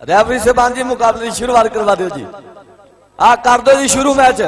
Referee ਸਾਹਿਬਾਨ ਜੀ ਮੁਕਾਬਲੇ ਦੀ ਸ਼ੁਰੂਆਤ ਕਰਵਾ ਦਿਓ ਜੀ। ਆ ਕਰ ਦਿਓ ਜੀ ਸ਼ੁਰੂ ਮੈਚ।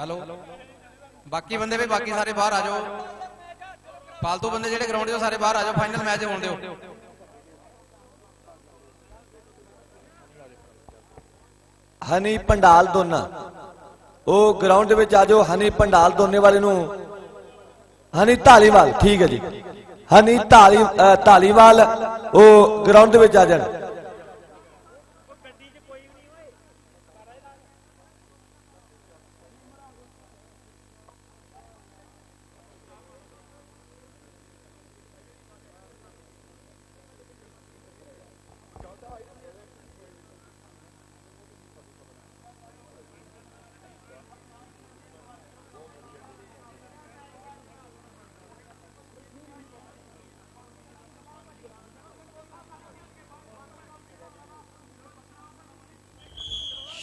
ਹੈਲੋ ਬਾਕੀ ਬੰਦੇ ਵੀ ਬਾਕੀ ਸਾਰੇ ਬਾਹਰ ਆ ਜਾਓ। ਫਾਲਤੂ ਬੰਦੇ ਜਿਹੜੇ ਗਰਾਊਂਡ 'ਚੋਂ ਸਾਰੇ ਬਾਹਰ ਆ ਜਾਓ ਫਾਈਨਲ ਮੈਚ ਹੋਣ ਦਿਓ। ਹਨੀ ਪੰਡਾਲ ਦੋਨਾ। ਉਹ ਗਰਾਊਂਡ ਦੇ ਵਿੱਚ ਆ ਜਾਓ ਹਨੀ ਪੰਡਾਲ ਦੋਨੇ ਵਾਲੇ ਨੂੰ। ਹਨੀ ਢਾਲੀਵਾਲ ਠੀਕ ਹੈ ਜੀ। ਹਨੀ ਢਾਲੀ ਅ, ਢਾਲੀਵਾਲ ਉਹ ਗਰਾਊਂਡ ਦੇ ਵਿੱਚ ਆ ਜਾਣ।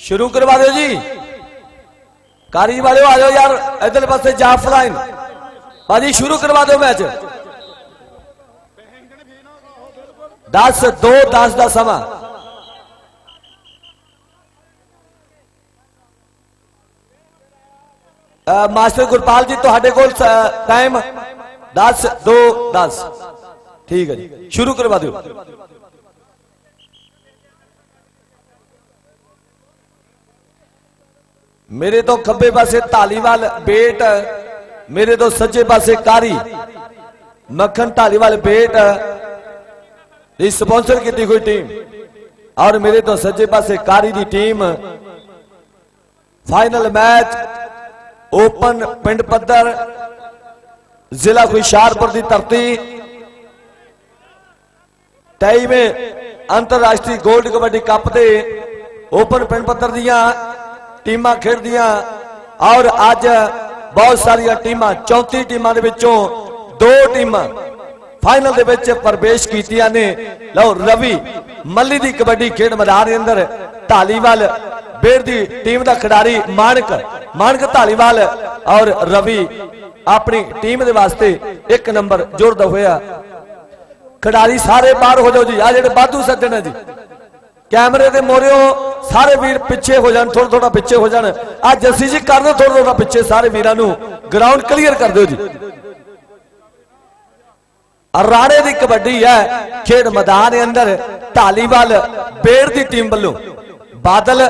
ਸ਼ੁਰੂ ਕਰਵਾ ਦਿਓ ਜੀ ਕਾਰੀ ਵਾਲਿਓ ਆ ਜਾਓ ਯਾਰ ਇਧਰ ਪਾਸੇ ਜਾਫ ਲਾਈਨ ਬਾਜੀ ਸ਼ੁਰੂ ਕਰਵਾ ਦਿਓ ਮੈਚ 10 2 10 ਦਾ ਸਮਾਂ ਅ, ਮਾਸਟਰ ਗੁਰਪਾਲ ਜੀ ਤੁਹਾਡੇ ਕੋਲ ਟਾਈਮ 10 2 10 ਠੀਕ ਹੈ ਜੀ ਸ਼ੁਰੂ ਕਰਵਾ ਮੇਰੇ ਤੋਂ ਖੱਬੇ ਪਾਸੇ ਢਾਲੀਵਾਲ ਬੇਟ, ਮੇਰੇ ਤੋਂ ਸੱਜੇ ਪਾਸੇ ਕਾਰੀ। ਮੱਖਣ ਢਾਲੀਵਾਲ ਬੇਟ ਦੀ ਸਪਾਂਸਰ ਕੀਤੀ ਹੋਈ ਟੀਮ। ਔਰ ਮੇਰੇ ਤੋਂ ਸੱਜੇ ਪਾਸੇ ਕਾਰੀ ਦੀ ਟੀਮ। ਫਾਈਨਲ ਮੈਚ ਓਪਨ ਪਿੰਡ ਪੱਧਰ, ਜ਼ਿਲ੍ਹਾ ਹੁਸ਼ਿਆਰਪੁਰ ਦੀ ਧਰਤੀ। 23ਵੇਂ ਅੰਤਰਰਾਸ਼ਟਰੀ ਗੋਲਡ ਕਬੱਡੀ ਕੱਪ ਦੇ ਓਪਨ ਪਿੰਡ ਪੱਧਰ ਦੀਆਂ ਟੀਮਾਂ ਖੇਡਦੀਆਂ। ਔਰ ਅੱਜ ਬਹੁਤ ਸਾਰੀਆਂ ਟੀਮਾਂ 34 ਟੀਮਾਂ ਦੇ ਵਿੱਚੋਂ ਦੋ ਟੀਮਾਂ ਫਾਈਨਲ ਦੇ ਵਿੱਚ ਪ੍ਰਵੇਸ਼ ਕੀਤੀਆਂ ਨੇ। ਲਓ, ਰਵੀ ਮੱਲੀ ਦੀ ਕਬੱਡੀ ਖੇਡ ਮੈਦਾਨ ਦੇ ਅੰਦਰ ਢਾਲੀਵਾਲ ਬੇਰ ਦੀ ਟੀਮ ਦਾ ਖਿਡਾਰੀ ਮਾਨਕ ਮਾਨਕ ਢਾਲੀਵਾਲ ਔਰ ਰਵੀ ਆਪਣੀ ਟੀਮ ਦੇ ਵਾਸਤੇ ਇੱਕ ਨੰਬਰ ਜੁੜਦਾ ਹੋਇਆ। ਖਿਡਾਰੀ ਸਾਰੇ ਬਾਹਰ ਹੋ ਜਾਓ ਜੀ। ਆ ਜਿਹੜੇ ਬਾਦੂ ਸੱਜਣ ਜੀ। ਕੈਮਰੇ ਦੇ ਮੋਰਿਓ, ਸਾਰੇ ਵੀਰ ਪਿੱਛੇ ਹੋ ਜਾਣ ਥੋੜਾ ਥੋੜਾ ਪਿੱਛੇ ਹੋ ਜਾਣ। ਆ ਜੱਸੀ ਜੀ ਕਰ ਦਿਓ ਥੋੜਾ ਥੋੜਾ ਪਿੱਛੇ, ਸਾਰੇ ਵੀਰਾਂ ਨੂੰ ਗਰਾਊਂਡ ਕਲੀਅਰ ਕਰ ਦਿਓ ਜੀ। ਰਾਣੇ ਦੀ ਕਬੱਡੀ ਹੈ, ਖੇਡ ਮੈਦਾਨ ਦੇ ਅੰਦਰ ਢਾਲੀਵਾਲ ਬੇੜ ਦੀ ਟੀਮ ਵੱਲੋਂ ਬਾਦਲ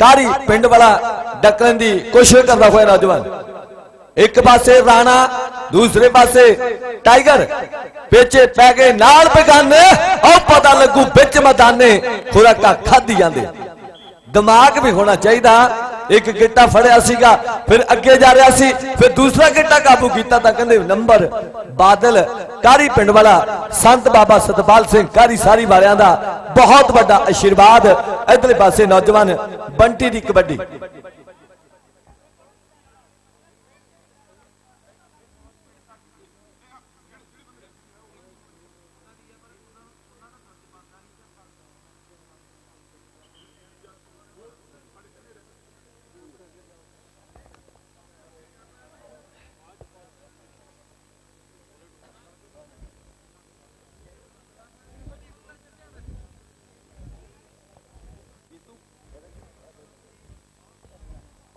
ਕਾਰੀ ਪਿੰਡ ਵਾਲਾ ਡੱਕਣ ਦੀ ਕੋਸ਼ਿਸ਼ ਕਰਦਾ ਹੋਇਆ ਨੌਜਵਾਨ। ਇੱਕ ਪਾਸੇ ਰਾਣਾ, ਦੂਸਰੇ ਪਾਸੇ ਟਾਈਗਰ। ਪਿੱਛੇ ਪੈ ਗਏ ਨਾਲ ਬੇਗਾਨੇ, ਉਹ ਪਤਾ ਲੱਗੂ ਵਿੱਚ ਮੈਦਾਨੇ ਖੁਰਾਕਾਂ ਖਾਧੀ ਜਾਂਦੇ। ਦਿਮਾਗ ਵੀ ਹੋਣਾ ਚਾਹੀਦਾ। ਇੱਕ ਗਿੱਟਾ ਫੜਿਆ ਸੀਗਾ, ਫਿਰ ਅੱਗੇ ਜਾ ਰਿਹਾ ਸੀ, ਫਿਰ ਦੂਸਰਾ ਗਿੱਟਾ ਕਾਬੂ ਕੀਤਾ ਤਾਂ ਕਹਿੰਦੇ ਨੰਬਰ ਬਾਦਲ ਕਾਰੀ ਪਿੰਡ ਵਾਲਾ? ਸੰਤ ਬਾਬਾ ਸਤਪਾਲ ਸਿੰਘ ਕਾਰੀ ਸਾਰੀ ਵਾਲਿਆਂ ਦਾ? ਬਹੁਤ ਵੱਡਾ ਆਸ਼ੀਰਵਾਦ। ਇਧਰਲੇ ਪਾਸੇ ਨੌਜਵਾਨ ਬੰਟੀ ਦੀ ਕਬੱਡੀ।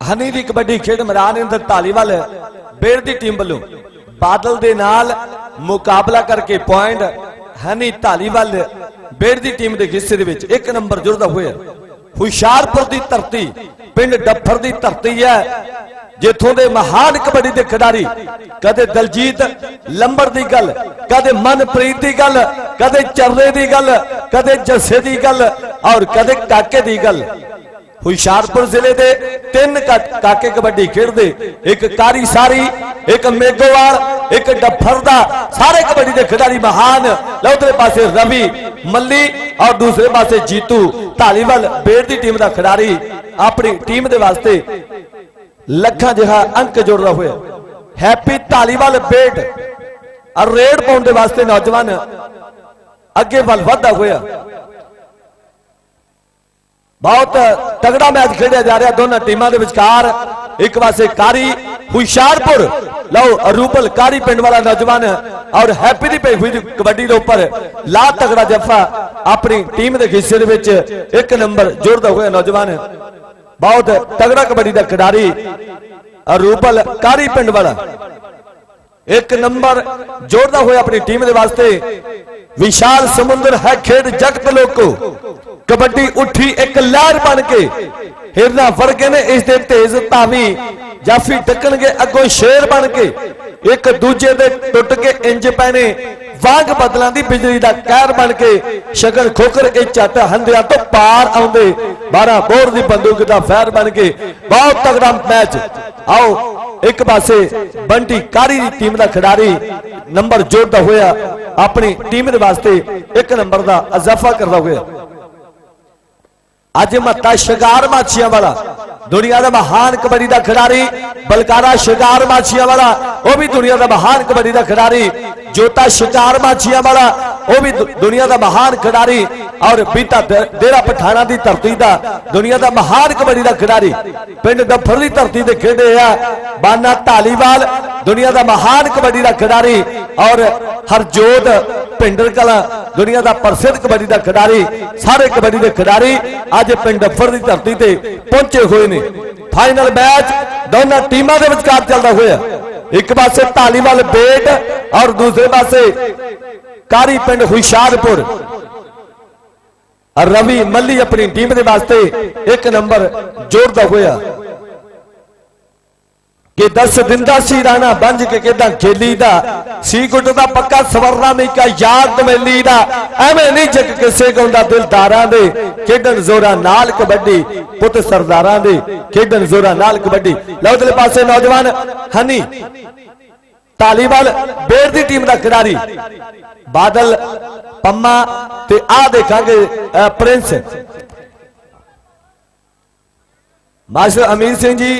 ਹਨੀ ਦੀ ਕਬੱਡੀ ਖੇਡ ਮੈਦਾਨ ਅੰਦਰ ਢਾਲੀਵਾਲ ਬੇੜ ਦੀ ਟੀਮ ਵੱਲੋਂ ਬਾਦਲ ਦੇ ਨਾਲ ਮੁਕਾਬਲਾ ਕਰਕੇ ਪੁਆਇੰਟ ਹਨੀ ਢਾਲੀਵਾਲ ਬੇੜ ਦੀ ਟੀਮ ਦੇ ਹਿੱਸੇ ਦੇ ਵਿੱਚ ਇੱਕ ਨੰਬਰ ਜੁੜਦਾ ਹੋਇਆ। ਹੁਸ਼ਿਆਰਪੁਰ ਦੀ ਧਰਤੀ, ਪਿੰਡ ਡੱਫਰ ਦੀ ਧਰਤੀ ਹੈ, ਜਿੱਥੋਂ ਦੇ ਮਹਾਨ ਕਬੱਡੀ ਦੇ ਖਿਡਾਰੀ, ਕਦੇ ਦਲਜੀਤ ਲੰਬਰ ਦੀ ਗੱਲ, ਕਦੇ ਮਨਪ੍ਰੀਤ ਦੀ ਗੱਲ, ਕਦੇ ਚਰਨੇ ਦੀ ਗੱਲ, ਕਦੇ ਜੱਸੇ ਦੀ ਗੱਲ ਔਰ ਕਦੇ ਕਾਕੇ ਦੀ ਗੱਲ। ਹੁਸ਼ਿਆਰਪੁਰ ਜ਼ਿਲ੍ਹੇ ਦੇ ਤਿੰਨ ਕਾਕੇ ਕਬੱਡੀ ਖੇਡਦੇ, ਇੱਕ ਕਾਰੀ ਸਾਰੀ, ਇੱਕ ਮੇਗੋਵਾਲ ਇੱਕ ਡੱਫਰ ਦਾ, ਸਾਰੇ ਕਬੱਡੀ ਦੇ ਖਿਡਾਰੀ ਮਹਾਨ। ਲਉਤਰੇ ਪਾਸੇ ਰਵੀ, ਮੱਲੀ ਔਰ ਦੂਸਰੇ ਪਾਸੇ ਜੀਤੂ। ਢਾਲੀਵਾਲ ਬੇੜ ਦੀ ਟੀਮ ਦਾ ਖਿਡਾਰੀ, ਆਪਣੀ ਟੀਮ ਦੇ ਵਾਸਤੇ ਲੱਖਾਂ ਜਿਹਾ ਅੰਕ ਜੋੜਦਾ ਹੋਇਆ। ਹੈਪੀ ਢਾਲੀਵਾਲ ਬੇੜ ਔਰ ਰੇਡ ਪਾਉਣ ਦੇ ਵਾਸਤੇ ਨੌਜਵਾਨ ਅੱਗੇ ਵੱਲ ਵਧਦਾ ਹੋਇਆ। ਬਹੁਤ ਤਗੜਾ ਮੈਚ ਖੇਡਿਆ ਜਾ ਰਿਹਾ ਦੋਨਾਂ ਟੀਮਾਂ ਦੇ ਵਿਚਕਾਰ। ਇੱਕ ਪਾਸੇ ਕਾਰੀ ਹੁਸ਼ਿਆਰਪੁਰ, ਲਓ, ਅਰੂਪਲ ਕਾਰੀ ਪਿੰਡ ਵਾਲਾ ਨੌਜਵਾਨ ਔਰ ਹੈਪੀ ਦੀ ਪਈ ਹੋਈ ਕਬੱਡੀ ਦੇ ਉੱਪਰ ਲਾ ਤਗੜਾ ਜੱਫਾ ਆਪਣੀ ਟੀਮ ਦੇ ਹਿੱਸੇ ਦੇ ਵਿੱਚ ਇੱਕ ਨੰਬਰ ਜੋੜਦਾ ਹੋਇਆ ਨੌਜਵਾਨ। ਬਹੁਤ ਤਗੜਾ ਕਬੱਡੀ ਦਾ ਖਿਡਾਰੀ ਅਰੂਪਲ ਕਾਰੀ ਪਿੰਡ ਵਾਲਾ। ਇੱਕ ਨੰਬਰ ਜੋੜਦਾ ਹੋਇਆ ਆਪਣੀ ਟੀਮ ਦੇ ਵਾਸਤੇ ਵਿਸ਼ਾਲ ਸਮੁੰਦਰ ਹੈ ਖੇਡ ਜਗਤ ਲੋਕੋ। ਕਬੱਡੀ ਉੱਠੀ ਇੱਕ ਲਹਿਰ ਬਣ ਕੇ। ਹਿਰਨਾ ਵਰਗੇ ਨੇ ਇਸ ਦੇ ਤੇਜ਼ ਧਾਵੀ ਜਾਫੀ ਟੱਕਣਗੇ ਅੱਗੋਂ ਸ਼ੇਰ ਬਣ ਕੇ। ਇੱਕ ਦੂਜੇ ਦੇ ਟੁੱਟ ਕੇ ਇੰਜ ਪੈਣੇ, ਵਾਂਗ ਬਦਲਾਂ ਦੀ ਬਿਜਲੀ ਦਾ ਕਹਿਰ ਬਣ ਕੇ। ਸ਼ਗਨ ਖੋਕਰ ਇਹ ਝੱਟ ਹੰਦਿਆਂ ਤੋਂ ਪਾਰ ਆਉਂਦੇ। 12 ਬੋਰ ਦੀ ਬੰਦੂਕ ਦਾ ਫੈਰ ਬਣ ਕੇ। ਬਹੁਤ ਤਗੜਾ ਮੈਚ। ਆਓ, ਇੱਕ ਪਾਸੇ ਬੰਟੀ ਕਾਰੀ ਦੀ ਟੀਮ ਦਾ ਖਿਡਾਰੀ ਨੰਬਰ ਜੋੜਦਾ ਹੋਇਆ ਆਪਣੀ ਟੀਮ ਦੇ ਵਾਸਤੇ ਇੱਕ ਨੰਬਰ ਦਾ ਇਜ਼ਾਫਾ ਕਰਦਾ ਹੋਇਆ। ਅੱਜ ਮੱਤਾ ਸ਼ਿਕਾਰ ਮਾਛੀਆਂ ਵਾਲਾ। ਦੁਨੀਆ ਦਾ ਮਹਾਨ ਕਬੱਡੀ ਦਾ ਖਿਡਾਰੀ, ਬਲਕਾਰਾ ਸ਼ਿਕਾਰ ਮਾਛੀਆਂ ਵਾਲਾ, ਉਹ ਵੀ ਦੁਨੀਆ ਦਾ ਮਹਾਨ ਕਬੱਡੀ ਦਾ ਖਿਡਾਰੀ, ਜੋਤਾ ਸ਼ਿਕਾਰ ਮਾਛੀਆਂ ਵਾਲਾ, ਉਹ ਵੀ ਦੁਨੀਆ ਦਾ ਮਹਾਨ ਖਿਡਾਰੀ ਔਰ ਬੀਤਾ ਦ- ਡੇਰਾ ਪਠਾਣਾ ਦੀ ਧਰਤੀ ਦਾ ਦੁਨੀਆ ਦਾ ਮਹਾਨ ਕਬੱਡੀ ਦਾ ਖਿਡਾਰੀ। ਪਿੰਡ ਦਫਰ ਦੀ ਧਰਤੀ ਤੇ ਖੇਡੇ ਆ, ਬਾਨਾ ਢਾਲੀਵਾਲ ਦੁਨੀਆ ਦਾ ਮਹਾਨ ਕਬੱਡੀ ਦਾ ਖਿਡਾਰੀ ਔਰ ਹਰਜੋਤ ਪਿੰਡਰ ਕਲਾ, ਦੁਨੀਆ ਦਾ ਪ੍ਰਸਿੱਧ ਕਬੱਡੀ ਦਾ ਖਿਡਾਰੀ, ਸਾਰੇ ਕਬੱਡੀ ਦੇ ਖਿਡਾਰੀ ਅੱਜ ਪਿੰਡ ਦਫਰ ਦੀ ਧਰਤੀ ਤੇ ਪਹੁੰਚੇ ਹੋਏ ਨੇ। ਫਾਈਨਲ ਮੈਚ ਦੋਨਾਂ ਟੀਮਾਂ ਦੇ ਵਿਚਕਾਰ ਚੱਲਦਾ ਹੋਇਆ। ਇੱਕ ਪਾਸੇ ਢਾਲੀਵਾਲ ਬੇਟ ਔਰ ਦੂਸਰੇ ਪਾਸੇ ਕਾਰੀ ਪਿੰਡ ਹੁਸ਼ਿਆਰਪੁਰ। ਰਵੀ ਮੱਲੀ ਆਪਣੀ ਟੀਮ ਦੇ ਵਾਸਤੇ ਇੱਕ ਨੰਬਰ ਜੋੜਦਾ ਹੋਇਆ। ਕਿ ਦੱਸ ਦਿੰਦਾ ਸੀ ਰਾਣਾ ਬੰਜ ਕੇ ਕਿਦਾਂ ਖੇਲੀ ਦਾ? ਸੀ ਗੁੱਟ ਦਾ ਪੱਕਾ ਸਵਰਨਾ ਨਹੀਂ ਕਾ ਯਾਦ ਮੇਲੀ ਦਾ? ਐਵੇਂ ਨਹੀਂ ਜਗ ਕਿਸੇ ਗਾਉਂਦਾ ਦਿਲਦਾਰਾਂ ਦੇ। ਖੇਡਣ ਜ਼ੋਰਾ ਨਾਲ ਕਬੱਡੀ, ਪੁੱਤ ਸਰਦਾਰਾਂ ਦੇ। ਖੇਡਣ ਜ਼ੋਰਾ ਨਾਲ ਕਬੱਡੀ। ਲਓ ਦਲੇ ਪਾਸੇ ਨੌਜਵਾਨ, ਹਨੀ। ਤਾਲੀਵਾਲ ਬੇਰ ਦੀ ਟੀਮ ਦਾ ਖਿਡਾਰੀ। ਬਾਦਲ, ਪੰਮਾ ਤੇ ਆ ਦੇਖਾਂਗੇ Prince. Master Amir Singh ji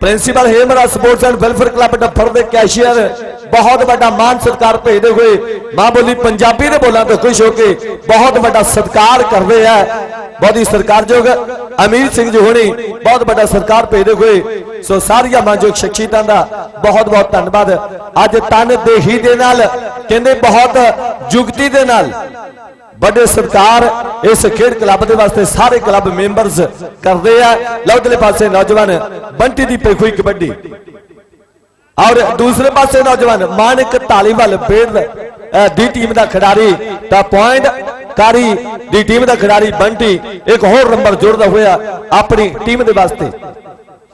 principal Hemra sports and welfare club Daffar ਦੇ ਕੈਸ਼ੀਅਰ ਬਹੁਤ ਵੱਡਾ ਮਾਨ ਸਤਿਕਾਰ ਭੇਜਦੇ ਹੋਏ ਮਾਂ ਬੋਲੀ ਪੰਜਾਬੀ ਦੇ ਬੋਲਾਂ ਤੋਂ ਖੁਸ਼ ਹੋ ਕੇ ਬਹੁਤ ਵੱਡਾ ਸਤਿਕਾਰ ਕਰਦੇ ਆ। ਬਹੁਤ ਹੀ ਸਤਿਕਾਰਯੋਗ ਅਮੀਰ ਸਿੰਘ ਜੀ ਹੋਣੀ ਬਹੁਤ ਵੱਡਾ ਸਤਿਕਾਰ ਭੇਜਦੇ ਹੋਏ ਸੋ ਸਾਰੀਆਂ ਮਾਨਯੋਗ ਸ਼ਖਸੀਅਤਾਂ ਦਾ ਬਹੁਤ ਬਹੁਤ ਧੰਨਵਾਦ। ਅੱਜ ਤਨ ਦੇਹੀ ਦੇ ਨਾਲ, ਕਹਿੰਦੇ ਬਹੁਤ ਜੁਗਤੀ ਦੇ ਨਾਲ ਵੱਡੇ ਸਰਕਾਰ ਇਸ ਖੇਡ ਕਲੱਬ ਦੇ ਵਾਸਤੇ ਸਾਰੇ ਕਲੱਬ ਮੈਂਬਰਸ ਕਰਦੇ ਆ। ਲਵਦਲੇ ਪਾਸੇ ਨੌਜਵਾਨ ਬੰਟੀ ਦੀ ਪਈ ਕਬੱਡੀ। ਔਰ ਦੂਸਰੇ ਪਾਸੇ ਨੌਜਵਾਨ ਮਾਨਕ ਢਾਲੀਵਾਲ ਬੇੜ ਦੀ ਟੀਮ ਦਾ ਖਿਡਾਰੀ, ਤਾਂ ਪੁਆਇੰਟ ਕਾਰੀ ਦੀ ਟੀਮ ਦਾ ਖਿਡਾਰੀ ਬੰਟੀ ਇੱਕ ਹੋਰ ਨੰਬਰ ਜੁੜਦਾ ਹੋਇਆ ਆਪਣੀ ਟੀਮ ਦੇ ਵਾਸਤੇ।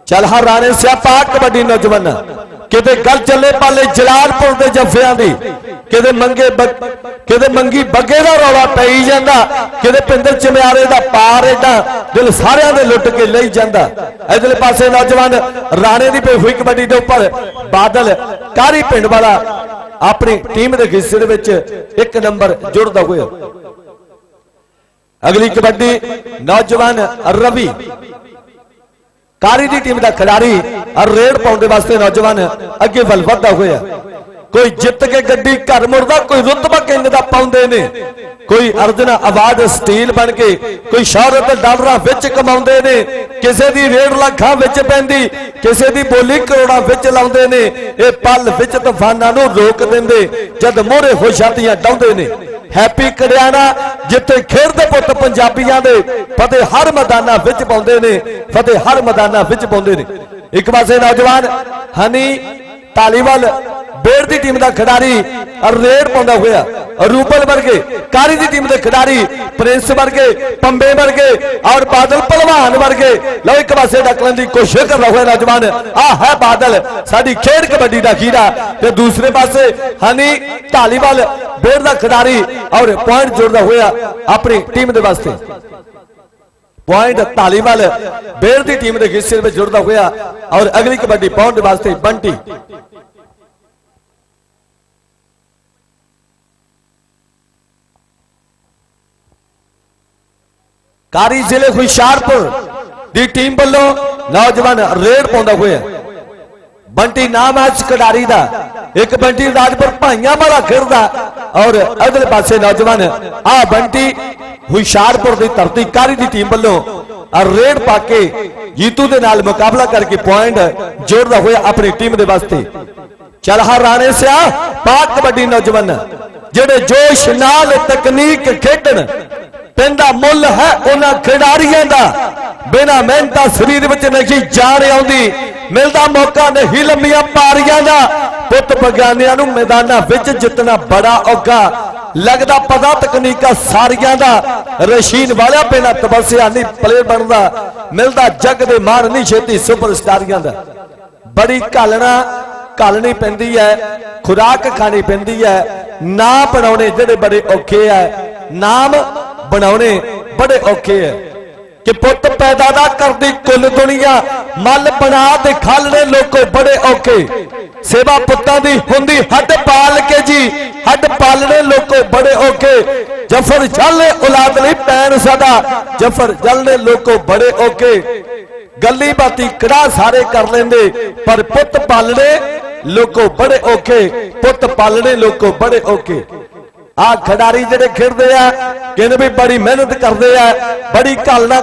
ਚੱਲ ਹਾਂ ਰਾਣੇ ਸਿਆਪਾ, ਕਬੱਡੀ ਨੌਜਵਾਨ। ਕਿਤੇ ਗੱਲ ਚੱਲੇ ਪਾਲੇ ਜਲਾਲਪੁਰ ਦੇ ਜੱਫਿਆਂ ਦੀ। ਕਿਤੇ ਮੰਗੇ ਕਿਤੇ ਮੰਗੀ ਬੱਗੇ ਦਾ ਰੌਲਾ ਪਈ ਜਾਂਦਾ, ਕਿਤੇ ਪਿੰਦਰ ਚਮਿਆਰੇ ਦਾ ਪਾਰ ਏਡਾ ਦਿਲ ਸਾਰਿਆਂ ਦੇ ਲੁੱਟ ਕੇ ਲਈ ਜਾਂਦਾ। ਇਧਰਲੇ ਪਾਸੇ ਨੌਜਵਾਨ ਰਾਣੇ ਦੀ ਪਈ ਹੋਈ ਕਬੱਡੀ ਦੇ ਉੱਪਰ ਬਾਦਲ ਕਾਰੀ ਪਿੰਡ ਵਾਲਾ ਆਪਣੀ ਟੀਮ ਦੇ ਹਿੱਸੇ ਦੇ ਵਿੱਚ ਇੱਕ ਨੰਬਰ ਜੁੜਦਾ ਹੋਇਆ। ਅਗਲੀ ਕਬੱਡੀ ਨੌਜਵਾਨ ਰਵੀ ਕਾਰੀ ਦੀ ਟੀਮ ਦਾ ਖਿਡਾਰੀ ਔਰ ਰੇਡ ਪਾਉਣ ਦੇ ਵਾਸਤੇ ਨੌਜਵਾਨ ਅੱਗੇ ਵੱਲ ਵਧਦਾ ਹੋਇਆ। ਕੋਈ ਜਿੱਤ ਕੇ ਗੱਡੀ ਘਰ ਮੁੜਦਾ, ਕੋਈ ਰੁਤਬਾ ਕਿੰਗ ਦਾ ਪਾਉਂਦੇ ਨੇ। ਕੋਈ ਅਰਜਨ ਆਵਾਜ਼ ਸਟੀਲ ਬਣ ਕੇ, ਕੋਈ ਸ਼ੌਹਰਤ ਡਾਲਰਾਂ ਵਿੱਚ ਕਮਾਉਂਦੇ ਨੇ। ਕਿਸੇ ਦੀ ਰੇਡ ਲੱਖਾਂ ਵਿੱਚ ਪੈਂਦੀ, ਕਿਸੇ ਦੀ ਬੋਲੀ ਕਰੋੜਾਂ ਵਿੱਚ ਲਾਉਂਦੇ ਨੇ। ਇਹ ਪਲ ਵਿੱਚ ਤੂਫਾਨਾਂ ਨੂੰ ਰੋਕ ਦਿੰਦੇ, ਜਦ ਮੋਹਰੇ ਹੋਸ਼ਾਤੀਆਂ ਡਾਉਂਦੇ ਨੇ। ਹੈਪੀ ਕੜਿਆਣਾ ਜਿੱਥੇ ਖੇਡਦੇ ਪੁੱਤ ਪੰਜਾਬੀਆਂ ਦੇ, ਫਤਿਹ ਹਰ ਮੈਦਾਨਾਂ ਵਿੱਚ ਪਾਉਂਦੇ ਨੇ, ਫਤਿਹ ਹਰ ਮੈਦਾਨਾਂ ਵਿੱਚ ਪਾਉਂਦੇ ਨੇ। ਇੱਕ ਪਾਸੇ ਨੌਜਵਾਨ ਹਨੀ ਤਾਲੀਵਾਲ ਬੇੜ ਦੀ ਟੀਮ ਦਾ ਖਿਡਾਰੀ ਰੇਡ ਪਾਉਂਦਾ ਹੋਇਆ। ਰੂਪਲ ਵਰਗੇ, ਕਾਰੀ ਦੀ ਟੀਮ ਦੇ ਖਿਡਾਰੀ, ਪ੍ਰਿੰਸ ਵਰਗੇ, ਪੰਬੇ ਵਰਗੇ ਔਰ ਬਾਦਲ ਪਹਿਲਵਾਨ ਵਰਗੇ। ਲਓ ਇੱਕ ਪਾਸੇ ਡੱਕਣ ਦੀ ਕੋਸ਼ਿਸ਼ ਕਰ ਰਿਹਾ ਹੋਇਆ ਨੌਜਵਾਨ। ਆ ਹੈ ਬਾਦਲ, ਸਾਡੀ ਖੇਡ ਕਬੱਡੀ ਦਾ ਖੀਰਾ। ਤੇ ਦੂਸਰੇ ਪਾਸੇ ਹਨੀ ਢਾਲੀਵਾਲ ਬੇੜ ਦਾ ਖਿਡਾਰੀ ਔਰ ਪੁਆਇੰਟ ਜੋੜਦਾ ਹੋਇਆ ਆਪਣੀ ਟੀਮ ਦੇ ਵਾਸਤੇ। ਪੁਆਇੰਟ ਢਾਲੀਵਾਲ ਬੇੜ ਦੀ ਟੀਮ ਦੇ ਹਿੱਸੇ ਵਿੱਚ ਜੁੜਦਾ ਹੋਇਆ ਔਰ ਅਗਲੀ ਕਬੱਡੀ ਪਾਉਣ ਦੇ ਵਾਸਤੇ ਬੰਟੀ। ਕਾਰੀ ਜ਼ਿਲ੍ਹੇ ਹੁਸ਼ਿਆਰਪੁਰ ਦੀ ਟੀਮ ਵੱਲੋਂ ਨੌਜਵਾਨ ਰੇਡ ਪਾਉਂਦਾ ਹੋਇਆ। ਬੰਟੀ ਨਾਮ ਹੈ ਇਸ ਖਿਡਾਰੀ ਦਾ। ਇੱਕ ਬੰਟੀ ਰਾਜਪੁਰ ਭਾਈਆਂ ਵਾਲਾ ਖੇਡਦਾ ਔਰ ਅਗਲੇ ਪਾਸੇ ਨੌਜਵਾਨ ਆ ਬੰਟੀ ਹੁਸ਼ਿਆਰਪੁਰ ਦੀ ਧਰਤੀ ਕਾਰੀ ਦੀ ਟੀਮ ਵੱਲੋਂ ਰੇਡ ਪਾ ਕੇ ਜੀਤੂ ਦੇ ਨਾਲ ਮੁਕਾਬਲਾ ਕਰਕੇ ਪੁਆਇੰਟ ਜੋੜਦਾ ਹੋਇਆ ਆਪਣੀ ਟੀਮ ਦੇ ਵਾਸਤੇ। ਚੱਲ ਹਾ ਰਾਣੇ ਸਿਆ, ਪਾਕ ਕਬੱਡੀ ਨੌਜਵਾਨ, ਜਿਹੜੇ ਜੋਸ਼ ਨਾਲ ਤਕਨੀਕ ਖੇਡਣ, ਪੈਂਦਾ ਮੁੱਲ ਹੈ ਉਹਨਾਂ ਖਿਡਾਰੀਆਂ ਦਾ। ਬਿਨਾ ਮਿਹਨਤਾਂ ਸਰੀਰ ਵਿੱਚ ਨਹੀਂ ਜਾਣ ਆਉਂਦੀ। ਮਿਲਦਾ ਮੌਕਾ ਨਹੀਂ, ਲੰਮੀਆਂ ਪਾਰੀਆਂ ਦਾ। ਪੁੱਤ ਬਗਾਨਿਆਂ ਨੂੰ ਮੈਦਾਨਾਂ ਵਿੱਚ ਜਿੱਤਣਾ ਬੜਾ ਔਖਾ। ਲੱਗਦਾ ਪਤਾ ਤਕਨੀਕਾਂ ਸਾਰੀਆਂ ਦਾ। ਰਸ਼ੀਨ ਵਾਲਿਆ ਬਿਨਾ ਤਬਸਿਆ ਨਹੀਂ ਪਲੇਅਰ ਬਣਦਾ। ਮਿਲਦਾ ਜੱਗ ਦੇ ਮਾਰ ਨਹੀਂ ਛੇਤੀ ਸੁਪਰਸਟਾਰੀਆਂ ਦਾ। ਬੜੀ ਘਾਲਣਾ ਘਾਲਣੀ ਪੈਂਦੀ ਹੈ, ਖੁਰਾਕ ਖਾਣੀ ਪੈਂਦੀ ਹੈ। ਨਾ ਬਣਾਉਣੇ ਜਿਹੜੇ ਬੜੇ ਔਖੇ ਹੈ ਨਾਮ ਬਣਾਉਣੇ ਬੜੇ ਔਖੇ ਹੈ ਕਿ ਪੁੱਤ ਪੈਦਾ ਨਾ ਕਰਦੀ ਕੁੱਲ ਦੁਨੀਆ। ਮੱਲ ਬਣਾ ਤੇ ਖਾਲਣੇ ਲੋਕੋ ਬੜੇ ਔਖੇ। ਸੇਵਾ ਪੁੱਤਾਂ ਦੀ ਹੁੰਦੀ ਹੱਡ ਪਾਲ ਕੇ ਜੀ। ਹੱਡ ਪਾਲਣੇ ਲੋਕੋ ਬੜੇ ਔਖੇ। ਜਫਰ ਜਲਨੇ ਔਲਾਦ ਲਈ ਪੈਣ ਸਦਾ ਜਫਰ ਜਲਨੇ ਲੋਕੋ ਬੜੇ ਔਖੇ। ਗੱਲੀ ਬਾਤੀ ਕੜਾ ਸਾਰੇ ਕਰ ਲੈਂਦੇ। ਪਰ ਪੁੱਤ ਪਾਲਣੇ ਲੋਕੋ ਬੜੇ ਔਖੇ। ਪੁੱਤ ਪਾਲਣੇ ਲੋਕੋ ਬੜੇ ਔਖੇ। ਆ ਖਿਡਾਰੀ ਜਿਹੜੇ ਖੇਡਦੇ ਆ, ਕਹਿੰਦੇ ਵੀ ਬੜੀ ਮਿਹਨਤ ਕਰਦੇ ਆ, ਬੜੀ ਘਾਲਣਾ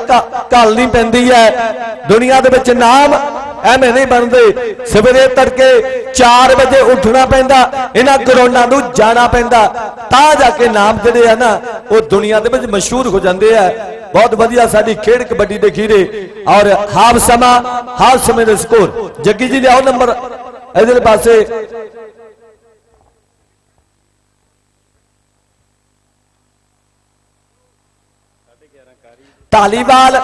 ਘਾਲਣੀ ਪੈਂਦੀ ਹੈ ਦੁਨੀਆ ਦੇ ਵਿੱਚ ਨਾਮ ਐਵੇਂ ਨਹੀਂ ਬਣਦੇ। ਸਵੇਰੇ ਤੜਕੇ 4 ਵਜੇ ਉੱਠਣਾ ਪੈਂਦਾ, ਇਹਨਾਂ ਗਰਾਊਂਡਾਂ ਨੂੰ ਜਾਣਾ ਪੈਂਦਾ। ਤਾਂ ਜਾ ਕੇ ਨਾਮ ਜਿਹੜੇ ਆ ਨਾ, ਉਹ ਦੁਨੀਆ ਦੇ ਵਿੱਚ ਮਸ਼ਹੂਰ ਹੋ ਜਾਂਦੇ ਆ। ਬਹੁਤ ਵਧੀਆ ਸਾਡੀ ਖੇਡ ਕਬੱਡੀ ਦੇ ਖੀਰੇ। ਔਰ ਹਾਫ ਸਮਾਂ, ਹਾਫ ਸਮੇਂ ਦੇ ਸਕੋਰ। ਜੱਗੀ ਜੀ, ਲਿਆਓ ਨੰਬਰ ਇਧਰਲੇ ਪਾਸੇ ਢਾਲੀਵਾਲ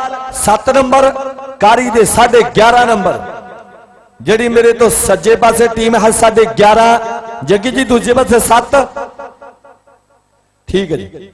7 ਨੰਬਰ, ਕਾਰੀ ਦੇ 11.5 ਨੰਬਰ। ਜਿਹੜੀ ਮੇਰੇ ਤੋਂ ਸੱਜੇ ਪਾਸੇ ਟੀਮ ਹੈ 11.5 ਜੱਗੀ ਜੀ ਦੂਜੇ ਪਾਸੇ 7 ਠੀਕ ਹੈ ਜੀ।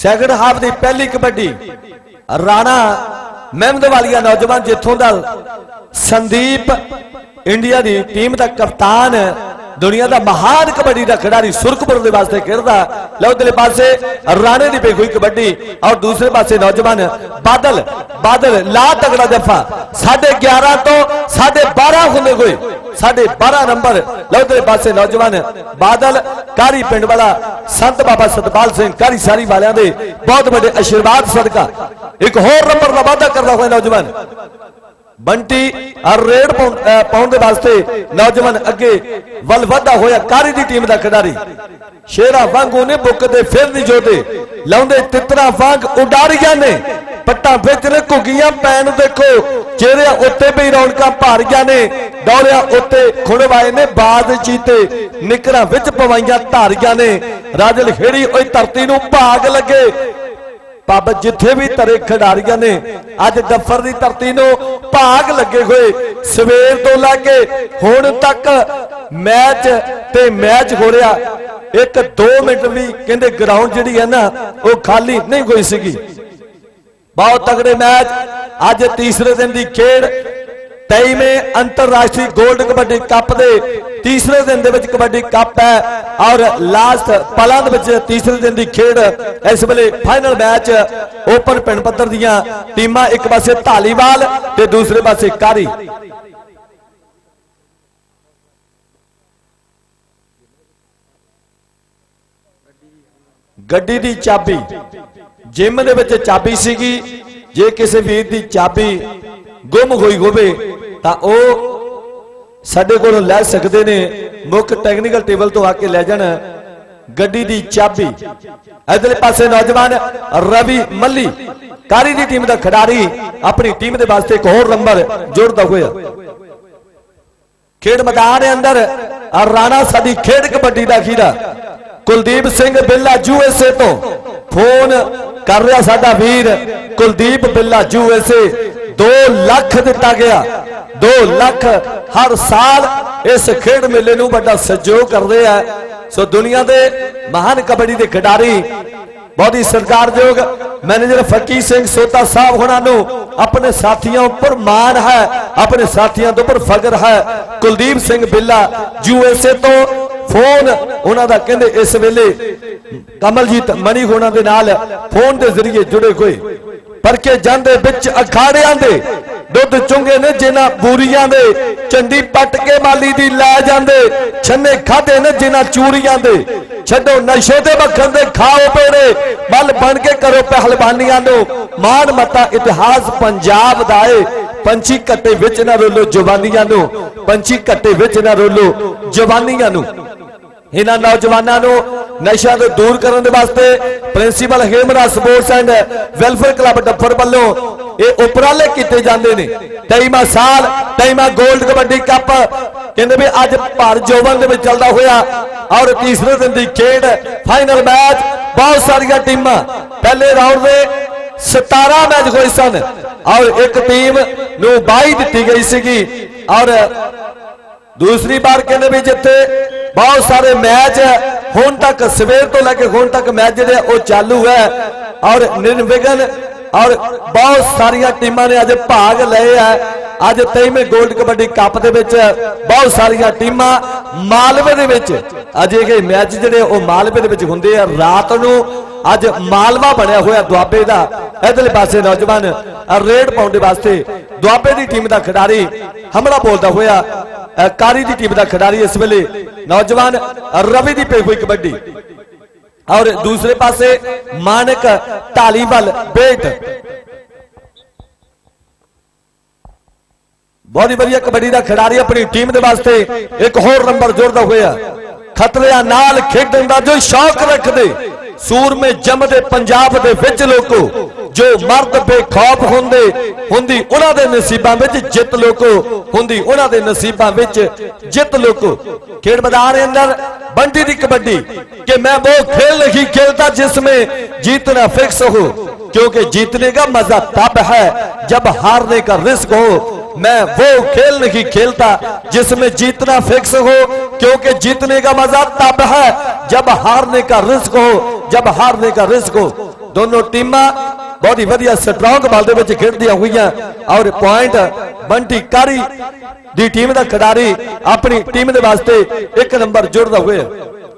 ਸੈਕੰਡ ਹਾਫ ਦੀ ਪਹਿਲੀ ਕਬੱਡੀ। ਰਾਣਾ ਮਹਿਮਦ ਵਾਲੀਆ ਨੌਜਵਾਨ ਜਿੱਥੋਂ ਦਾ ਸੰਦੀਪ ਇੰਡੀਆ ਦੀ ਟੀਮ ਦਾ ਕਪਤਾਨ, ਦੁਨੀਆ ਦਾ ਮਹਾਨ ਕਬੱਡੀ ਦਾ ਖਿਡਾਰੀ ਸੁਰਖਪੁਰ ਦੇ ਵਾਸਤੇ ਖੇਡਦਾ। ਲਓ ਦਲੇ ਪਾਸੇ ਰਾਣੇ ਦੀ ਪਈ ਕਬੱਡੀ ਔਰ ਦੂਸਰੇ ਪਾਸੇ ਨੌਜਵਾਨ ਬਾਦਲ ਬਾਦਲ ਲਾ ਤਗੜਾ ਜਫਾ। 11.5 ਤੋਂ 12.5 ਹੁੰਦੇ ਹੋਏ ਸਾਡੇ 12 ਨੰਬਰ ਲੌਧਰੇ ਪਾਸੇ ਨੌਜਵਾਨ ਬਾਦਲ, ਕਾਰੀ ਪਿੰਡ ਵਾਲਾ ਸੰਤ ਬਾਬਾ ਸਤਪਾਲ ਸਿੰਘ, ਕਾਰੀ ਸਾਰੀ ਵਾਲਿਆਂ ਦੇ ਬਹੁਤ ਵੱਡੇ ਆਸ਼ੀਰਵਾਦ ਸਦਕਾ। ਇੱਕ ਹੋਰ ਨੰਬਰ ਦਾ ਵਾਅਦਾ ਕਰਦਾ ਹੋਇਆ ਨੌਜਵਾਨ ਬੰਟੀ ਔਰ ਰੇਡ ਪਾਉਣ ਦੇ ਵਾਸਤੇ ਨੌਜਵਾਨ ਅੱਗੇ ਵੱਲ ਵਧਦਾ ਹੋਇਆ ਕਾਰੀ ਦੀ ਟੀਮ ਦਾ ਖਿਡਾਰੀ। ਸ਼ੇਰਾ ਵਾਂਗੂ ਨੇ ਬੁੱਕ ਦੇ ਫਿਰ ਨਹੀਂ ਜੋਦੇ ਲਾਉਂਦੇ ਤਿੱਤਰਾ ਵਾਂਗ ਉਡਾਰੀਆਂ ਨੇ। ਪੱਟਾਂ ਵਿੱਚ ਨੇ ਘੁੱਗੀਆਂ ਪੈਣ ਦੇਖੋ। ਚਿਹਰਿਆਂ ਉੱਤੇ ਵੀ ਰੌਣਕਾਂ ਭਾਰੀਆਂ ਨੇ। ਦੌੜਿਆਂ ਉੱਤੇ ਖੁਣਵਾਏ ਨੇ ਬਾਦ ਚੀਤੇ। ਨਿਕਰਾਂ ਵਿੱਚ ਪਵਾਈਆਂ ਧਾਰੀਆਂ ਨੇ। ਰਾਜਲ ਖੇੜੀ ਓਏ ਧਰਤੀ ਨੂੰ ਭਾਗ ਲੱਗੇ। ਪੱਬ ਜਿੱਥੇ ਵੀ ਤਰੇ ਖਿਡਾਰੀਆਂ ਨੇ, ਅੱਜ ਡੱਫਰ ਦੀ ਧਰਤੀ ਨੂੰ ਭਾਗ ਲੱਗੇ ਹੋਏ, ਸਵੇਰ ਤੋਂ ਲੈ ਕੇ ਹੁਣ ਤੱਕ ਮੈਚ ਤੇ ਮੈਚ ਹੋ ਰਿਹਾ। ਇੱਕ 2 ਮਿੰਟ ਵੀ ਕਹਿੰਦੇ ਗਰਾਊਂਡ ਜਿਹੜੀ ਹੈ ਨਾ, ਉਹ ਖਾਲੀ ਨਹੀਂ ਹੋਈ ਸੀਗੀ। ਬਹੁਤ ਤਗੜੇ ਮੈਚ, ਅੱਜ ਤੀਸਰੇ ਦਿਨ ਦੀ ਖੇਡ 23ਵੇਂ ਅੰਤਰਰਾਸ਼ਟਰੀ 골ਡ ਕਬੱਡੀ ਕੱਪ ਦੇ ਤੀਸਰੇ ਦਿਨ ਦੇ ਵਿੱਚ ਕਬੱਡੀ ਕੱਪ ਹੈ ਔਰ ਲਾਸਟ ਪਲਾਂ ਦੇ ਵਿੱਚ ਤੀਸਰੇ ਦਿਨ ਦੀ ਖੇਡ ਇਸ ਵੇਲੇ ਫਾਈਨਲ ਮੈਚ ਓਪਨ ਪਿੰਡ ਪੱਧਰ ਦੀਆਂ ਟੀਮਾਂ ਇੱਕ ਪਾਸੇ ਢਾਲੀਵਾਲ ਤੇ ਦੂਸਰੇ ਪਾਸੇ ਕਾਰੀ। ਗੱਡੀ ਦੀ ਚਾਬੀ, ਜਿਮ ਦੇ ਵਿੱਚ ਚਾਬੀ ਸੀਗੀ। ਜੇ ਕਿਸੇ ਵੀਰ ਦੀ ਚਾਬੀ ਗੁੰਮ ਹੋਈ ਹੋਵੇ ਤਾਂ ਉਹ ਸਾਡੇ ਕੋਲੋਂ ਲੈ ਸਕਦੇ ਨੇ, ਮੁੱਖ ਟੈਕਨੀਕਲ ਟੇਬਲ ਤੋਂ ਆ ਕੇ ਲੈ ਜਾਣ ਗੱਡੀ ਦੀ ਚਾਬੀ। ਇਧਰਲੇ ਪਾਸੇ ਨੌਜਵਾਨ ਰਵੀ ਮੱਲੀ, ਕਾਰੀ ਦੀ ਟੀਮ ਦਾ ਖਿਡਾਰੀ, ਆਪਣੀ ਟੀਮ ਦੇ ਵਾਸਤੇ ਇੱਕ ਹੋਰ ਨੰਬਰ ਜੋੜਦਾ ਹੋਇਆ। ਖੇਡ ਮੈਦਾਨ ਦੇ ਅੰਦਰ ਰਾਣਾ ਸਾਡੀ ਖੇਡ ਕਬੱਡੀ ਦਾ ਖੀਰਾ ਕੁਲਦੀਪ ਸਿੰਘ ਬਿੱਲਾ ਯੂਐਸਏ ਤੋਂ ਫੋਨ ਕਰ ਰਿਹਾ ਸਾਡਾ ਵੀਰ, ਕੁਲਦੀਪ ਬਿੱਲਾ ਯੂਐਸਏ 2 ਲੱਖ ਦਿੱਤਾ ਗਿਆ। 2 ਲੱਖ ਹਰ ਸਾਲ ਇਸ ਖੇਡ ਮੇਲੇ ਨੂੰ ਵੱਡਾ ਸਹਿਯੋਗ ਕਰਦੇ ਆ। ਸੋ ਦੁਨੀਆ ਦੇ ਮਹਾਨ ਕਬੱਡੀ ਦੇ ਖਿਡਾਰੀ ਬਹੁਤ ਹੀ ਸਤਿਕਾਰਯੋਗ ਮੈਨੇਜਰ ਫੱਕੀ ਸਿੰਘ ਸੋਤਾ ਸਾਹਿਬ ਹੁਣਾਂ ਨੂੰ ਆਪਣੇ ਸਾਥੀਆਂ ਉੱਪਰ ਮਾਣ ਹੈ, ਆਪਣੇ ਸਾਥੀਆਂ ਦੇ ਉੱਪਰ ਫਖਰ ਹੈ। ਕੁਲਦੀਪ ਸਿੰਘ ਬਿੱਲਾ ਯੂਐਸਏ ਤੋਂ ਫੋਨ ਉਹਨਾਂ ਦਾ ਕਹਿੰਦੇ ਇਸ ਵੇਲੇ ਕਮਲਜੀਤ ਮਣੀ ਹੋਣਾ ਦੇ ਨਾਲ ਫੋਨ ਦੇ ਜ਼ਰੀਏ ਜੁੜੇ ਹੋਏ। ਪਰਕੇ ਜਾਂਦੇ ਵਿੱਚ ਅਖਾੜਿਆਂ ਦੇ। ਦੁੱਧ ਚੁੰਗੇ ਨੇ ਜਿਨ੍ਹਾਂ ਬੂਰੀਆਂ ਦੇ। ਚੰਡੀ ਪੱਟ ਕੇ ਮਾਲੀ ਦੀ ਲੈ ਜਾਂਦੇ। ਛੰਨੇ ਖਾਦੇ ਨੇ ਜਿਨ੍ਹਾਂ ਚੂਰੀਆਂ ਦੇ। ਛੱਡੋ ਨਸ਼ੇ ਦੇ ਵਖਣ ਦੇ ਖਾਓ ਪੇੜੇ। ਬਲ ਬਣ ਕੇ ਕਰੋ ਪਹਿਲਵਾਨੀਆਂ ਨੂੰ। ਮਾਣ ਮਤਾ ਇਤਿਹਾਸ ਪੰਜਾਬ ਦਾ ਏ। ਪੰਛੀ ਕੱਟੇ ਵਿੱਚ ਨਾ ਰੋਲੋ ਜਵਾਨੀਆਂ ਨੂੰ। ਪੰਛੀ ਕੱਟੇ ਵਿੱਚ ਨਾ ਰੋਲੋ ਜਵਾਨੀਆਂ ਨੂੰ। ਇਹਨਾਂ ਨੌਜਵਾਨਾਂ ਨੂੰ ਨਸ਼ਿਆਂ ਤੋਂ ਦੂਰ ਕਰਨ ਦੇ ਵਾਸਤੇ principal Hemra sports and welfare club Daffar ਵੱਲੋਂ ਇਹ ਉਪਰਾਲੇ ਕੀਤੇ ਜਾਂਦੇ ਨੇ। 23ਵਾਂ ਸਾਲ 23ਵਾਂ 골ਡ ਕਬੱਡੀ ਕੱਪ। ਕਹਿੰਦੇ ਵੀ ਅੱਜ ਭਰ ਜੋਬਨ ਦੇ ਵਿੱਚ ਚੱਲਦਾ ਹੋਇਆ ਔਰ ਤੀਸਰੇ ਦਿਨ ਦੀ ਖੇਡ ਫਾਈਨਲ ਮੈਚ ਬਹੁਤ ਸਾਰੀਆਂ ਟੀਮਾਂ। ਪਹਿਲੇ ਰਾਊਂਡ ਦੇ 17 ਮੈਚ ਹੋਏ ਸਨ ਔਰ ਇੱਕ ਟੀਮ ਨੂੰ 22 ਦਿੱਤੀ ਗਈ ਸੀਗੀ ਔਰ ਦੂਸਰੀ ਵਾਰ ਕਹਿੰਦੇ ਵੀ ਜਿੱਥੇ ਬਹੁਤ ਸਾਰੇ ਮੈਚ ਹੁਣ ਤੱਕ ਸਵੇਰ ਤੋਂ ਲੈ ਕੇ ਹੁਣ ਤੱਕ ਮੈਚ ਜਿਹੜੇ ਉਹ ਚਾਲੂ ਹੈ। ਔਰ ਨਿਰਵਿਘਨ ਔਰ ਬਹੁਤ ਸਾਰੀਆਂ ਟੀਮਾਂ ਨੇ ਅੱਜ ਭਾਗ ਲਏ ਆ। ਅੱਜ 23ਵੇਂ 골ਡ ਕਬੱਡੀ ਕੱਪ ਦੇ ਵਿੱਚ ਬਹੁਤ ਸਾਰੀਆਂ ਟੀਮਾਂ ਮਾਲਵੇ ਦੇ ਵਿੱਚ ਅੱਜ ਇਹ ਮੈਚ ਜਿਹੜੇ ਉਹ ਮਾਲਵੇ ਦੇ ਵਿੱਚ ਹੁੰਦੇ ਆ। ਰਾਤ ਨੂੰ ਅੱਜ ਮਾਲਵਾ ਬਣਿਆ ਹੋਇਆ ਦੁਆਬੇ ਦਾ। ਇਧਰਲੇ ਪਾਸੇ ਨੌਜਵਾਨ ਰੇਡ ਪਾਉਣ ਦੇ ਵਾਸਤੇ ਦੁਆਬੇ ਦੀ ਟੀਮ ਦਾ ਖਿਡਾਰੀ ਹਮਲਾ ਬੋਲਦਾ ਹੋਇਆ। ਕਾਰੀ ਦੀ ਟੀਮ ਦਾ ਖਿਡਾਰੀ ਇਸ ਵੇਲੇ ਨੌਜਵਾਨ ਰਵੀ ਦੀ ਪਈ ਹੋਈ ਕਬੱਡੀ। ਔਰ ਦੂਸਰੇ ਪਾਸੇ ਮਾਨਕ ਢਾਲੀਵਾਲ ਬੇਟ। ਬਹੁਤ ਹੀ ਵਧੀਆ ਕਬੱਡੀ ਦਾ ਖਿਡਾਰੀ ਆਪਣੀ ਟੀਮ ਦੇ ਵਾਸਤੇ ਇੱਕ ਹੋਰ ਨੰਬਰ ਜੋੜਦਾ ਹੋਇਆ। ਖਤਰਿਆਂ ਨਾਲ ਖੇਡਣ ਦਾ ਜੋ ਸ਼ੌਕ ਰੱਖਦੇ। ਸੂਰਮੇ ਜੰਮਦੇ ਪੰਜਾਬ ਦੇ ਵਿੱਚ ਲੋਕੋ ਜੋ ਮਰਦ ਬੇਖੌਫ ਹੁੰਦੇ ਹੁੰਦੀ ਉਹਨਾਂ ਦੇ ਨਸੀਬਾਂ ਵਿੱਚ ਜਿੱਤ ਲੋਕੋ ਹੁੰਦੀ ਉਹਨਾਂ ਦੇ ਨਸੀਬਾਂ ਵਿੱਚ ਜਿੱਤ ਲੋਕੋ ਖੇਡ ਮੈਦਾਨ ਦੇ ਅੰਦਰ ਬੰਟੀ ਦੀ ਕਬੱਡੀ कि मैं वो खेल नहीं खेलता जिसमें जीतना फिक्स हो क्योंकि जीतने का मजा तब है जब हारने का रिस्क हो मैं वो खेल नहीं खेलता जिसमें जीतना फिक्स हो क्योंकि जीतने का मजा तब है जब हारने का रिस्क हो ਜਬ ਹਾਰਨੇ ਦਾ ਰਿਸਕ ਹੋ, ਦੋਨੋਂ ਟੀਮਾਂ ਬਹੁਤ ਹੀ ਵਧੀਆ ਸਟਰੋਂਗ ਬਾਲ ਦੇ ਵਿੱਚ ਖੇਡਦੀਆਂ ਹੋਈਆਂ ਔਰ ਪੁਆਇੰਟ ਬੰਟੀ ਕਾਰੀ ਦੀ ਟੀਮ ਦਾ ਖਿਡਾਰੀ ਆਪਣੀ ਟੀਮ ਦੇ ਵਾਸਤੇ ਇੱਕ ਨੰਬਰ ਜੁੜਦਾ ਹੋਇਆ।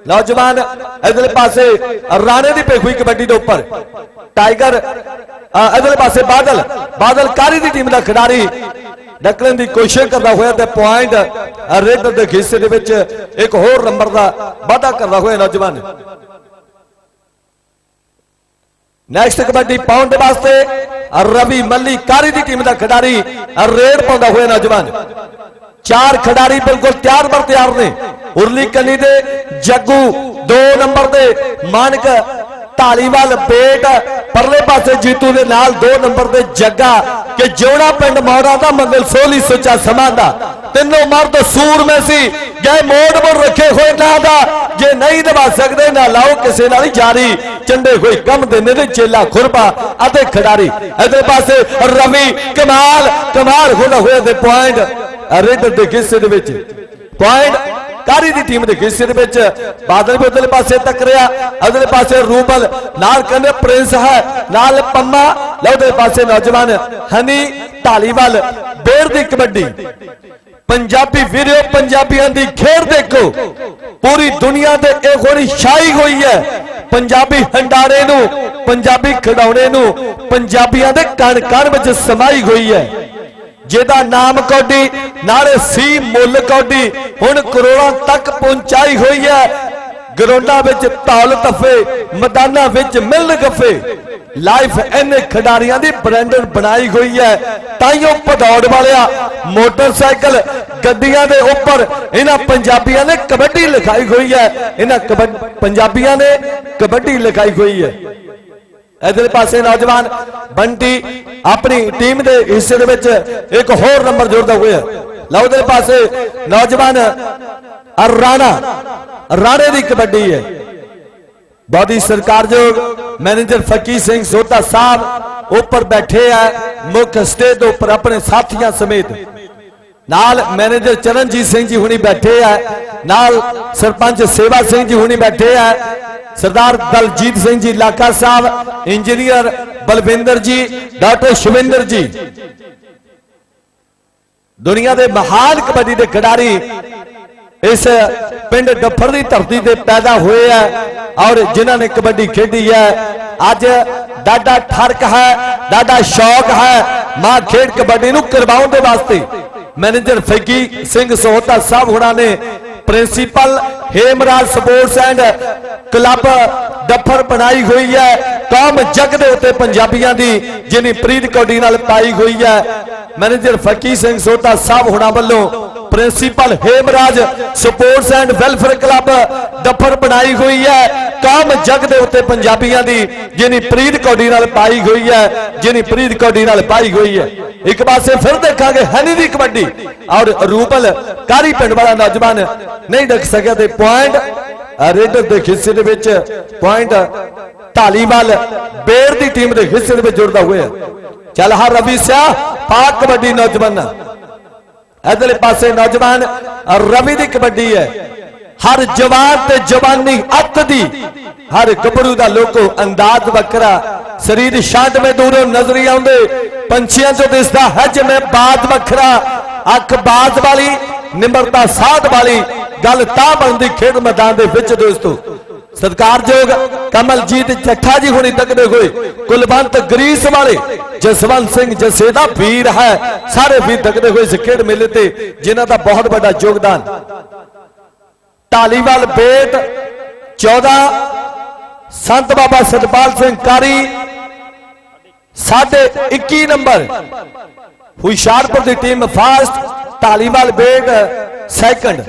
ਨੌਜਵਾਨ ਇਧਰਲੇ ਪਾਸੇ ਰਾਣੇ ਦੀ ਪੇਖੂਈ ਕਬੱਡੀ ਦੇ ਉੱਪਰ, ਟਾਈਗਰ ਇਧਰਲੇ ਪਾਸੇ ਬਾਦਲ ਬਾਦਲ ਕਾਰੀ ਦੀ ਟੀਮ ਦਾ ਖਿਡਾਰੀ ਡੱਕਣ ਦੀ ਕੋਸ਼ਿਸ਼ ਕਰਦਾ ਹੋਇਆ ਤੇ ਪੁਆਇੰਟ ਰੇਡਰ ਦੇ ਹਿੱਸੇ ਦੇ ਵਿੱਚ ਇੱਕ ਹੋਰ ਨੰਬਰ ਦਾ ਵਾਧਾ ਕਰਦਾ ਹੋਇਆ ਨੌਜਵਾਨ। ਨੈਕਸਟ ਕਬੱਡੀ ਪਾਉਣ ਦੇ ਵਾਸਤੇ ਰਵੀ ਮੱਲੀ ਕਾਰੀ ਦੀ ਟੀਮ ਦਾ ਖਿਡਾਰੀ ਰੇਡ ਪਾਉਂਦਾ ਹੋਇਆ ਨੌਜਵਾਨ। ਚਾਰ ਖਿਡਾਰੀ ਬਿਲਕੁਲ ਤਿਆਰ ਬਰ ਤਿਆਰ ਨੇ। ਉਰਲੀ ਕੰਨੀ ਦੇ ਜੱਗੂ 2 ਨੰਬਰ ਦੇ ਮਾਨਕ ਢਾਲੀਵਾਲ ਬੇਟ ਪਰਲੇ ਪਾਸੇ ਜੀਤੂ ਦੇ ਨਾਲ 2 ਨੰਬਰ ਦੇ ਜੱਗਾ ਕਿ ਜਿਉਣਾ ਪਿੰਡ ਮੌੜਾ ਦਾ ਮੰਗਲ ਸੋਲੀ ਸੁੱਚਾ ਸਮਾਂ ਦਾ। ਤਿੰਨੋਂ ਮਰਦ ਸੂਰਮੇ ਸੀ, ਗਏ ਮੋੜ ਮੋੜ ਰੱਖੇ ਹੋਏ ਨਾ ਦਾ। ਜੇ ਨਹੀਂ ਦਬਾ ਸਕਦੇ, ਨਾ ਲਾਓ ਕਿਸੇ ਨਾਲ ਹੀ ਜਾਰੀ। ਚੰਡੇ ਹੋਏ ਕੰਮ ਦਿੰਦੇ ਨੇ ਚੇਲਾ ਖੁਰਪਾ ਅਤੇ ਖਿਡਾਰੀ। ਇਹਦੇ ਪਾਸੇ ਰਵੀ ਕਮਾਲ ਕਮਾਲ ਹੋਣਾ ਹੋਇਆ ਦੇ ਪੁਆਇੰਟ ਰੇਡਰ ਦੇ ਹਿੱਸੇ ਦੇ ਵਿੱਚ। ਪੁਆਇੰਟ ਕਾਰੀ ਦੀ ਟੀਮ ਦੇ ਹਿੱਸੇ ਦੇ ਵਿੱਚ? ਬਾਦਲ ਵੀ ਉਧਰਲੇ ਪਾਸੇ ਟੱਕਰਿਆ ਅਗਲੇ ਪਾਸੇ ਰੂਬਲ। ਨਾਲ ਕਹਿੰਦੇ ਪ੍ਰਿੰਸ ਹੈ। ਨਾਲ ਪੰਮਾ। ਲਉਦੇ ਪਾਸੇ ਨੌਜਵਾਨ ਹਨੀ ਢਾਲੀਵਾਲ ਬੇਰ ਦੀ ਕਬੱਡੀ। ਪੰਜਾਬੀ ਵੀਰੋ, ਪੰਜਾਬੀਆਂ ਦੀ ਖੇਡ ਦੇਖੋ। ਪੂਰੀ ਦੁਨੀਆ ਤੇ ਇਹ ਹੋਣੀ ਛਾਈ ਹੋਈ ਹੈ। ਪੰਜਾਬੀ ਹੰਡਾਰੇ ਨੂੰ, ਪੰਜਾਬੀ ਖਿਡੌਣੇ ਨੂੰ, ਪੰਜਾਬੀਆਂ ਦੇ ਕਣ ਕਣ ਵਿੱਚ ਸਮਾਈ ਹੋਈ ਹੈ। ਜਿਹਦਾ ਨਾਮ ਕੌਡੀ, ਨਾਲੇ ਸੀ ਮੁੱਲ ਕੌਡੀ। ਹੁਣ ਕਰੋੜਾਂ ਤੱਕ ਪਹੁੰਚਾਈ ਹੋਈ ਹੈ। ਗਰਾਊਂਡਾਂ ਵਿੱਚ ਧੌਲ ਤਫੇ, ਮੈਦਾਨਾਂ ਵਿੱਚ ਮਿਲ ਗੱਫੇ। ਲਾਈਫ ਇਹਨੇ ਖਿਡਾਰੀਆਂ ਦੀ ਬ੍ਰਾਂਡਡ ਬਣਾਈ ਹੋਈ ਹੈ। ਤਾਈਓ ਪਦੌੜ ਵਾਲਿਆ, ਮੋਟਰਸਾਈਕਲ ਗੱਡੀਆਂ ਦੇ ਉੱਪਰ। ਇਹਨਾਂ ਪੰਜਾਬੀਆਂ ਨੇ ਕਬੱਡੀ ਲਿਖਾਈ ਹੋਈ ਹੈ। ਇਹਨਾਂ ਕਬੱਡ- ਪੰਜਾਬੀਆਂ ਨੇ ਕਬੱਡੀ ਲਿਖਾਈ ਹੋਈ ਹੈ। ਇਧਰਲੇ ਪਾਸੇ ਨੌਜਵਾਨ ਬੰਟੀ ਆਪਣੀ ਟੀਮ ਦੇ ਹਿੱਸੇ ਦੇ ਵਿੱਚ ਇੱਕ ਹੋਰ ਨੰਬਰ ਜੋੜਦਾ ਹੋਇਆ। ਲਓ ਇਧਰਲੇ ਪਾਸੇ ਨੌਜਵਾਨ ਅਰ ਰਾਣਾ ਰਾਣੇ ਦੀ ਕਬੱਡੀ ਹੈ। ਬਾਦੀ ਸਰਕਾਰਯੋਗ ਮੈਨੇਜਰ ਫਕੀ ਸਿੰਘ ਸੋਤਾ ਸਾਹਿਬ ਉੱਪਰ ਬੈਠੇ ਆ, ਮੁੱਖ ਸਟੇਜ ਦੇ ਉੱਪਰ ਆਪਣੇ ਸਾਥੀਆਂ ਸਮੇਤ। ਨਾਲ ਮੈਨੇਜਰ ਚਰਨਜੀਤ ਸਿੰਘ ਜੀ ਹੁਣੀ ਬੈਠੇ ਆ, ਨਾਲ ਸਰਪੰਚ ਸੇਵਾ ਸਿੰਘ ਜੀ ਹੁਣੀ ਬੈਠੇ ਆ, ਸਰਦਾਰ ਦਲਜੀਤ ਸਿੰਘ ਜੀ ਲਾਕਾ ਸਾਹਿਬ, ਇੰਜੀਨੀਅਰ ਬਲਵਿੰਦਰ ਜੀ, ਡਾਕਟਰ ਸ਼ਵਿੰਦਰ ਜੀ। ਦੁਨੀਆ ਦੇ ਮਹਾਨ ਕਬੱਡੀ ਦੇ ਖਿਡਾਰੀ ਇਸ ਪਿੰਡ ਡੱਫਰ ਦੀ ਧਰਤੀ ਤੇ ਪੈਦਾ ਹੋਏ ਆ ਔਰ ਜਿਨ੍ਹਾਂ ਨੇ ਕਬੱਡੀ ਖੇਡੀ ਹੈ ਅੱਜ ਡਾਡਾ ਠਰਕ ਹੈ, ਡਾਡਾ ਸ਼ੌਕ ਹੈ ਮਾਂ ਖੇਡ ਕਬੱਡੀ ਨੂੰ ਕਰਵਾਉਣ ਦੇ ਵਾਸਤੇ। ਮੈਨੇਜਰ ਫੈਕੀ ਸਿੰਘ ਸੋਹਤਾ ਸਾਹਿਬ ਹੁਣਾਂ ਨੇ principal Hemraj sports and club Daffar ਬਣਾਈ ਹੋਈ ਹੈ। ਕੌਮ ਜਗ ਦੇ ਉੱਤੇ ਪੰਜਾਬੀਆਂ ਦੀ, ਜਿਨੀ ਪ੍ਰੀਤ ਕੌਡੀ ਨਾਲ ਪਾਈ ਹੋਈ ਹੈ। ਮੈਨੇਜਰ ਫਕੀਰ ਸਿੰਘ ਸੋਤਾ ਸਾਹਿਬ ਹੁਣਾਂ ਵੱਲੋਂ principal Hemraj sports and welfare club Daffar ਬਣਾਈ ਹੋਈ ਹੈ। ਕੌਮ ਜਗ ਦੇ ਉੱਤੇ ਪੰਜਾਬੀਆਂ ਦੀ, ਜਿਨੀ ਪ੍ਰੀਤ ਕੌਡੀ ਨਾਲ ਪਾਈ ਹੋਈ ਹੈ, ਜਿਨੀ ਪ੍ਰੀਤ ਕੌਡੀ ਨਾਲ ਪਾਈ ਹੋਈ ਹੈ। ਇੱਕ ਪਾਸੇ ਫਿਰ ਦੇਖਾਂਗੇ ਹਨੀ ਦੀ ਕਬੱਡੀ, ਔਰ ਰੂਪਲ ਕਾਰੀ ਪਿੰਡ ਵਾਲਾ ਨੌਜਵਾਨ ਨਹੀਂ ਡਕ ਸਕਿਆ ਤੇ ਪੁਆਇੰਟ ਰੇਡਰ ਦੇ ਹਿੱਸੇ ਦੇ ਵਿੱਚ ਪੁਆਇੰਟ ਢਾਲੀਵਾਲ ਬੇਰ ਦੀ ਟੀਮ ਦੇ ਹਿੱਸੇ ਦੇ ਵਿੱਚ ਜੁੜਦਾ ਹੋਇਆ। ਚੱਲ ਹਾਂ ਰਵੀ ਸਿਆ, ਪਾਕ ਕਬੱਡੀ ਨੌਜਵਾਨ। ਇਧਰਲੇ ਪਾਸੇ ਨੌਜਵਾਨ ਰਵੀ ਦੀ ਕਬੱਡੀ ਹੈ। ਹਰ ਜਵਾਨ ਤੇ ਜਵਾਨੀ ਅੱਤ ਦੀ। ਹਰ ਗੱਭਰੂ ਦਾ ਲੋਕੋ ਅੰਦਾਜ਼ ਵੱਖਰਾ। ਸਰੀਰ ਛਾਂਟਵੇਂ ਦੂਰੋਂ ਨਜ਼ਰੀ ਆਉਂਦੇ। ਪੰਛੀਆਂ ਚੋਂ ਦਿਸਦਾ ਹੈ ਜਿਵੇਂ ਬਾਦ ਵੱਖਰਾ। ਅੱਖ ਬਾਜ਼ ਵਾਲੀ, ਨਿਮਰਤਾ ਸਾਧ ਵਾਲੀ। ਗੱਲ ਤਾਂ ਬਣਦੀ ਖੇਡ ਮੈਦਾਨ ਦੇ ਵਿੱਚ ਦੋਸਤੋ। ਸਤਿਕਾਰਯੋਗ ਕਮਲਜੀਤ ਚੱਠਾ ਜੀ ਹੁਣੀ ਤੱਕਦੇ ਹੋਏ, ਕੁਲਵੰਤ ਗਰੀਸ ਵਾਲੇ, ਜਸਵੰਤ ਸਿੰਘ ਜਸੇ ਦਾ ਵੀਰ ਹੈ। ਸਾਰੇ ਵੀਰ ਤੱਕਦੇ ਹੋਏ ਇਸ ਖੇਡ ਮੇਲੇ ਤੇ ਜਿਨ੍ਹਾਂ ਦਾ ਬਹੁਤ ਵੱਡਾ ਯੋਗਦਾਨ। ਢਾਲੀਵਾਲ ਬੇਟ 14 ਸੰਤ ਬਾਬਾ ਸਤਪਾਲ ਸਿੰਘ ਕਾਰੀ, ਸਾਡੇ 21 ਨੰਬਰ, ਹੁਸ਼ਿਆਰਪੁਰ ਦੀ team first Dhaliwal Bet second